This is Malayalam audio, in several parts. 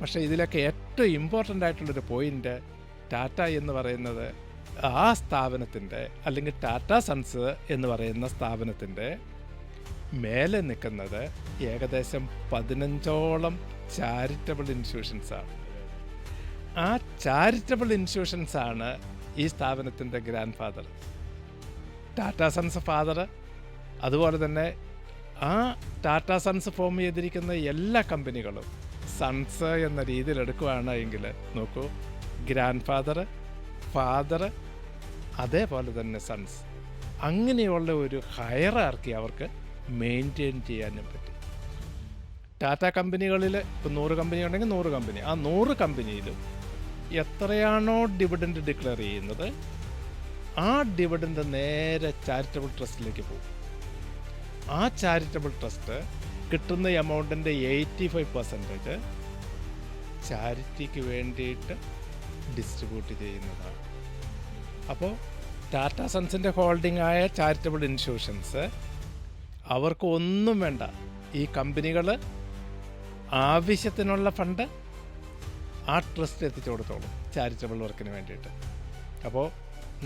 പക്ഷേ ഇതിലൊക്കെ ഏറ്റവും ഇമ്പോർട്ടന്റ് ആയിട്ടുള്ളൊരു പോയിന്റ് ടാറ്റ എന്ന് പറയുന്നത് ആ സ്ഥാപനത്തിന്റെ അല്ലെങ്കിൽ ടാറ്റ സൺസ് എന്ന് പറയുന്ന സ്ഥാപനത്തിന്റെ മേലെ നിൽക്കുന്നത് ഏകദേശം പതിനഞ്ചോളം ചാരിറ്റബിൾ ഇൻസ്റ്റിറ്റ്യൂഷൻസാണ് ആ ചാരിറ്റബിൾ ഇൻസ്റ്റിറ്റ്യൂഷൻസാണ് ഈ സ്ഥാപനത്തിന്റെ grandfather Tata sons father അതുപോലെ തന്നെ ആ ടാറ്റ സൺസ് ഫോം ചെയ്തിരിക്കുന്ന എല്ലാ കമ്പനികളും സൺസ് എന്ന രീതിയിൽ എടുക്കുകയാണ് എങ്കിൽ നോക്കൂ. ഗ്രാൻഡ് ഫാദർ ഫാദർ അതേപോലെ തന്നെ സൺസ്. അങ്ങനെയുള്ള ഒരു ഹയറാർക്കി അവർക്ക് മെയിന്റെയിൻ ചെയ്യാനും പറ്റും. ടാറ്റ കമ്പനികളിൽ ഇപ്പോൾ നൂറ് കമ്പനി ഉണ്ടെങ്കിൽ നൂറ് കമ്പനി. ആ നൂറ് കമ്പനിയിലും എത്രയാണോ ഡിവിഡൻഡ് ഡിക്ലെയർ ചെയ്യുന്നത് ആ ഡിവിഡൻഡ് നേരെ ചാരിറ്റബിൾ ട്രസ്റ്റിലേക്ക് പോകും. ആ ചാരിറ്റബിൾ ട്രസ്റ്റ് കിട്ടുന്ന എമൗണ്ടിന്റെ എയ്റ്റി ഫൈവ് പെർസെന്റേജ് ചാരിറ്റിക്ക് വേണ്ടിയിട്ട് ഡിസ്ട്രിബ്യൂട്ട് ചെയ്യുന്നതാണ്. അപ്പോൾ ടാറ്റ സൺസിന്റെ ഹോൾഡിംഗ് ആയ ചാരിറ്റബിൾ ഇൻസ്റ്റിറ്റ്യൂഷൻസ് അവർക്ക് ഒന്നും വേണ്ട. ഈ കമ്പനികൾ ആവശ്യത്തിനുള്ള ഫണ്ട് ആ ട്രസ്റ്റ് എത്തിച്ചു കൊടുത്തോളും ചാരിറ്റബിൾ വർക്കിന് വേണ്ടിയിട്ട്. അപ്പോൾ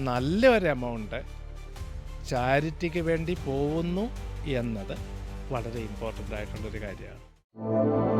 നല്ലൊരു എമൗണ്ട് ചാരിറ്റിക്ക് വേണ്ടി പോകുന്നു എന്നത് വളരെ ഇമ്പോർട്ടന്റ് ആയിട്ടുള്ളൊരു കാര്യമാണ്.